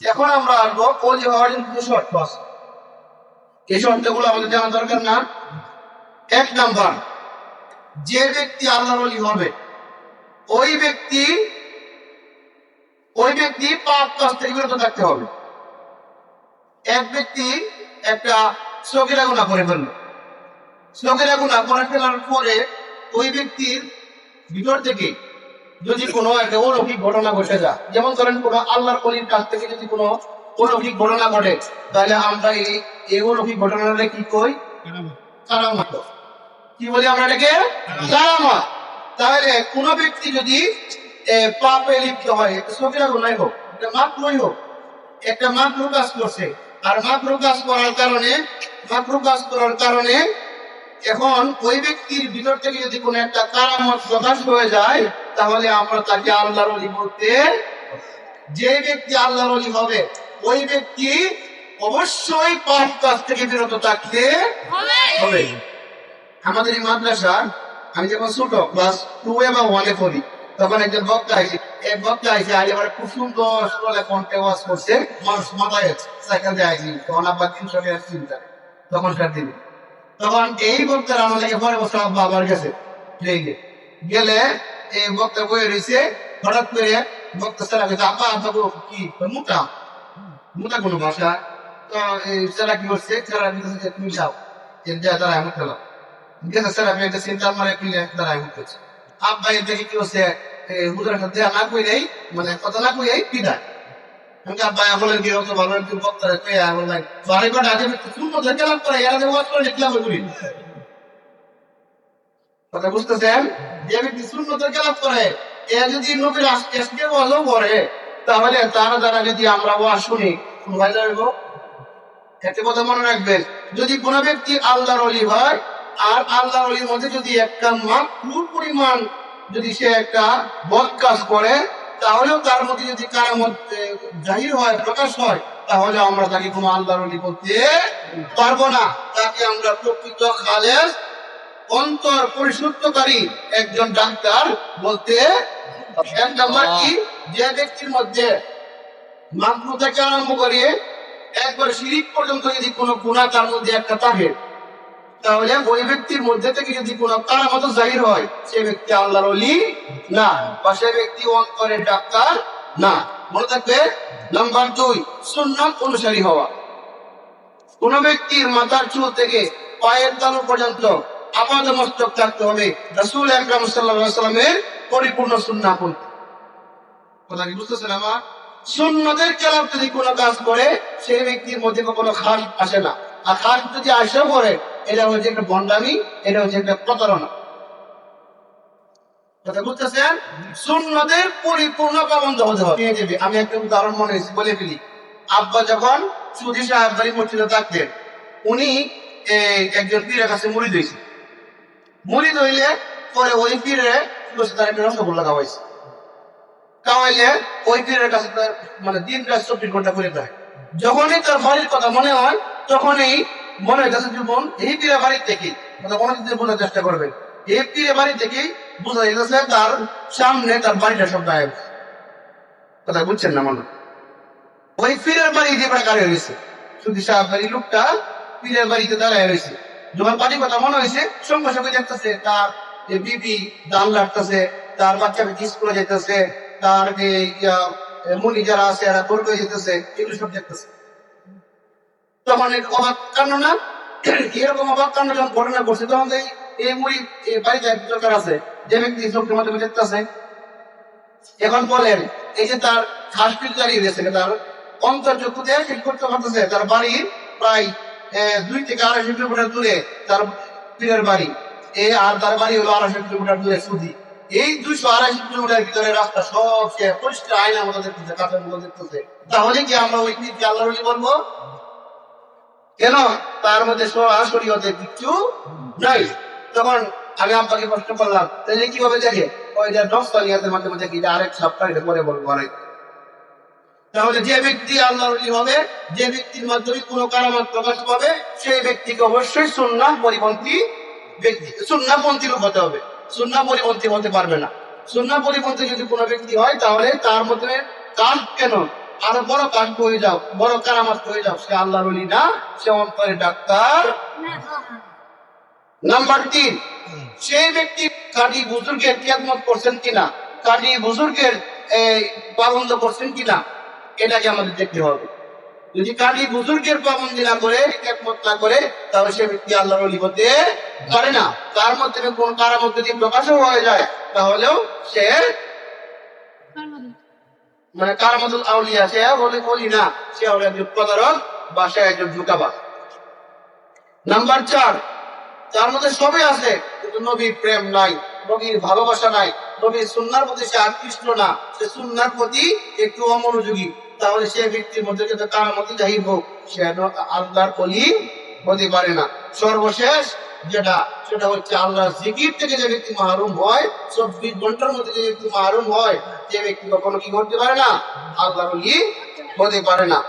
এখন আমরা আসব অলি হওয়ার কিছু শর্ত আছে। এই শর্তগুলো আমাদের জানা দরকার না। এক নাম্বার, যে ব্যক্তি আল্লাহর অলি হবে, ওই ব্যক্তি ওই ব্যক্তি পাপ কাজ থেকে বিরত থাকতে হবে। এক ব্যক্তি একটা সগিরা গুণা করে ফেলল। সগিরা গুণা করে ফেলার পরে ওই ব্যক্তির ভিতর থেকে যদি কোনো একটা অলৌকিক ঘটনা ঘটে যায় যেমন ধরেন কোনো আল্লাহর কলির কাছ থেকে যদি কোনো অলৌকিক ঘটনা ঘটে তাহলে আমরা এই এই অলৌকিক ঘটনাটা কি কই? কারামত। কি বলি আমরা এটাকে? কারামত। তাহলে কোন ব্যক্তি যদি পাপে লিপ্ত হয় সকিরা গুনাই হোক একটা মাকরুই হোক একটা মাকরু কাজ করছে আর মাকরু কাজ করার কারণে মাকরু কাজ করার কারণে এখন ওই ব্যক্তির ভিতর থেকে যদি কোনো একটা কারামত প্রকাশ হয়ে যায় তাহলে আমরা তাকে আল্লাহর অলি বলতে যে ব্যক্তি আল্লাহর অলি হবে ওই ব্যক্তি অবশ্যই পাপ কাজ থেকে বিরত থাকতে হবে। আমাদের এই মাদ্রাসা আমি যখন ছোট ক্লাস টু এ বা ওয়ানে পড়ি তখন একজন বক্তা আইসি এক বক্তা আইসি আর এবার খুব সুন্দর সুন্দর কণ্ঠে ওয়াজ করছে মানুষ মাথায় আছে সাইকেল দিয়ে আইসি। তখন আব্বা তিনশো টাকার চিন্তা তখনকার দিনে তখন এই বক্তার আমার লাগে পরে বছর আব্বা আবার গেছে ট্রেনে গেলে এই বক্তা বয়ে রয়েছে, হঠাৎ করে বক্তা স্যার গেছে, আব্বা আব্বা কি মোটা? মোটা কোনো ভাষা? তো, এই স্যারা কি করছে? স্যারা তুমি যাও। তারা এমন খেলো গেছে স্যার আমি একটা চিন্তা মারে কিনে তারা এমন করছে আব্বা, এর দেখে কি হচ্ছে হুজুরের সাথে না কই নেই মানে কথা না কই এই পিদায় আব্বা বলে কি হতো? ভালো বক্তারে কই আমি নাই বাড়ি বাড়ি আগে শুনব ধরে লাভ করে এরা যে ওয়াজ করে লিখলাম কথা বুঝতেছেন? যে ব্যক্তি থেকে লাভ করে। এ যদি নবীর আজকে ওয়াজও করে, তাহলে তারা দ্বারা যদি আমরা ওয়াজ শুনি ভাই যাব একটা কথা মনে রাখবেন, যদি কোন ব্যক্তি আল্লাহর অলি হয়, আর আল্লাহর অলির মধ্যে যদি একটা মাত্র পরিমাণ যদি সে একটা বদ কাজ করে, তাহলেও তার মধ্যে যদি কারামত জাহির হয়, প্রকাশ হয়, তাহলে আমরা তাকে কোনো আল্লাহর অলি বলতে পারব না। তাকে আমরা প্রকৃত খালেজ অন্তর পরিশুদ্ধকারী একজন ডাক্তার বলতে কি? যে ব্যক্তির মধ্যে মাকরু থেকে আরম্ভ করে একবার শিরিক পর্যন্ত যদি কোনো গুণা তার মধ্যে একটা থাকে, তাহলে ওই ব্যক্তির মধ্যে থেকে যদি কোনো কারামত জাহির হয়, সে ব্যক্তি আল্লাহর অলি না, বা সে ব্যক্তি অন্তরের ডাক্তার না। মনে থাকবে? নাম্বার দুই, সুন্নাত অনুসারী হওয়া। কোন ব্যক্তির মাথার চুল থেকে পায়ের তালু পর্যন্ত আপাত মস্তক থাকতে হবে। রাসূল আকরাম সাল্লামের পরিপূর্ণ সুন্নাহ পড়তে কথা কি বুঝতেছেন আমার? সুন্নতের খেলাফ যদি কোনো কাজ করে সেই ব্যক্তির মধ্যে কোনো খাস আসে না। আর খাস যদি আসেও করে, এটা হচ্ছে একটা বন্ডামি, এটা হচ্ছে একটা প্রতারণা। কথা বুঝতেছেন? সুন্নতের পরিপূর্ণ পাবন্ধ হতে হবে। আমি একটা উদাহরণ মনে হয়েছে, বলে ফেলি। আব্বা যখন সুধী সাহেব মসজিদে থাকতেন, উনি একজন পীরের কাছে মুড়ি দিয়েছে মুড়ি দইলে পরে ওই পীরে তার একটা রসগোল্লা খাওয়াইছে। খাওয়াইলে ওই পীরের কাছে তার মানে দিন রাত চব্বিশ ঘণ্টা করে দেয়। যখনই তার বাড়ির কথা মনে হয়, তখনই মনে হইতেছে জীবন, এই পীরের বাড়ির থেকেই কথা কোনো দিন বোঝার চেষ্টা করবেন। এই পীরের বাড়ি থেকেই বোঝা যাইতেছে তার সামনে তার বাড়িটা সব গায়েব। কথা বুঝছেন না মনে ওই পীরের বাড়ি যে প্রকারে হয়েছে শুধু সাহেব বাড়ি লোকটা পীরের বাড়িতে দাঁড়ায় রয়েছে। যখন বাড়ির কথা মনে হয়েছে, সঙ্গে সঙ্গে দেখতেছে তার লাগতেছে তার স্কুলে যেতেছে, তার মুনি যারা আছে, এরা যেতেছে, এগুলো সব দেখতেছে। তখন অবাক কাণ্ড না? এরকম অবাক কাণ্ড যখন ঘটনা তখন এই মুড়ি বাড়িতে দরকার আছে। যে ব্যক্তি চোখের মাধ্যমে দেখতেছে, এখন বলেন, এই যে তার হাসপিটাল দাঁড়িয়ে গেছে তার দিয়ে করতে পারতেছে, তার বাড়ির প্রায় দুই থেকে আড়াইশো কিলোমিটার দূরে তার পীরের বাড়ি। এ আর তার বাড়ি হলো আড়াইশো কিলোমিটার দূরে সুদি। এই দুইশো আড়াইশো কিলোমিটার ভিতরে রাস্তা সব সে পরিষ্কার আয়না মতো দেখতেছে কাঠের মতো দেখতেছে তাহলে কি আমরা ওই পীরকে আল্লাহ বলি বলব? কেন? তার মধ্যে সরাসরি ওদের কিছু নাই। তখন আমি আপনাকে প্রশ্ন করলাম, তাহলে কীভাবে দেখে? ওই যে নস্তালিয়াতের মাধ্যমে মাঝে যে আরেক সপ্তাহ পরে বলব আরেক তাহলে যে ব্যক্তি আল্লাহর ওলি হবে, যে ব্যক্তির মাধ্যমে কোনো কারামাত প্রকাশ পাবে, সেই ব্যক্তিকে অবশ্যই সুন্না পরিপন্থী ব্যক্তি সুন্না পন্থী লোক হতে হবে। সুন্না পরিপন্থী হতে পারবে না। সুন্না পরিপন্থী যদি কোনো ব্যক্তি হয়, তাহলে তার মধ্যে কাজ কেন? আরও বড় কাজ হয়ে যাও? বড় কারামাত হয়ে যাও? সে আল্লাহর ওলি না, সে অন্তরে ডাক্তার নাম্বার তিন। সেই ব্যক্তি কাজী বুজুর্গের খেদমত করছেন কিনা? কাজী বুজুর্গের, এই পাবন্দ করছেন কিনা? এটাকে আমাদের দেখতে হবে। যদি কাজী বুজুর্গের পাবন্দি না করে খেদমত না করে, তাহলে সে ব্যক্তি আল্লাহর অলি হতে পারে না। তার মধ্যে কোন কারার মধ্যে যদি প্রকাশও হয়ে যায়, তাহলেও সে মানে কার মতো আউলিয়া, সে বলে বলি না। সে হলো একজন প্রতারক বা সে একজন ঢুকাবাজ নাম্বার চার, তার মধ্যে সবই আছে, কিন্তু নবীর প্রেম নাই, নবীর ভালোবাসা নাই, নবীর সুন্নার প্রতি সে আকৃষ্ট না, সে সুন্নার প্রতি একটু অমনোযোগী। তাহলে সে ব্যক্তির মধ্যে কিন্তু তার মতো যাই হোক। সে আল্লাহর কলি হতে পারে না। সর্বশেষ যেটা, সেটা হচ্ছে আল্লাহ জিকির থেকে যে ব্যক্তি মাহরুম হয়, চব্বিশ ঘণ্টার মধ্যে যে ব্যক্তি মাহরুম হয়, যে ব্যক্তি কখনো কি করতে পারে না? আল্লাহর হতে পারে না।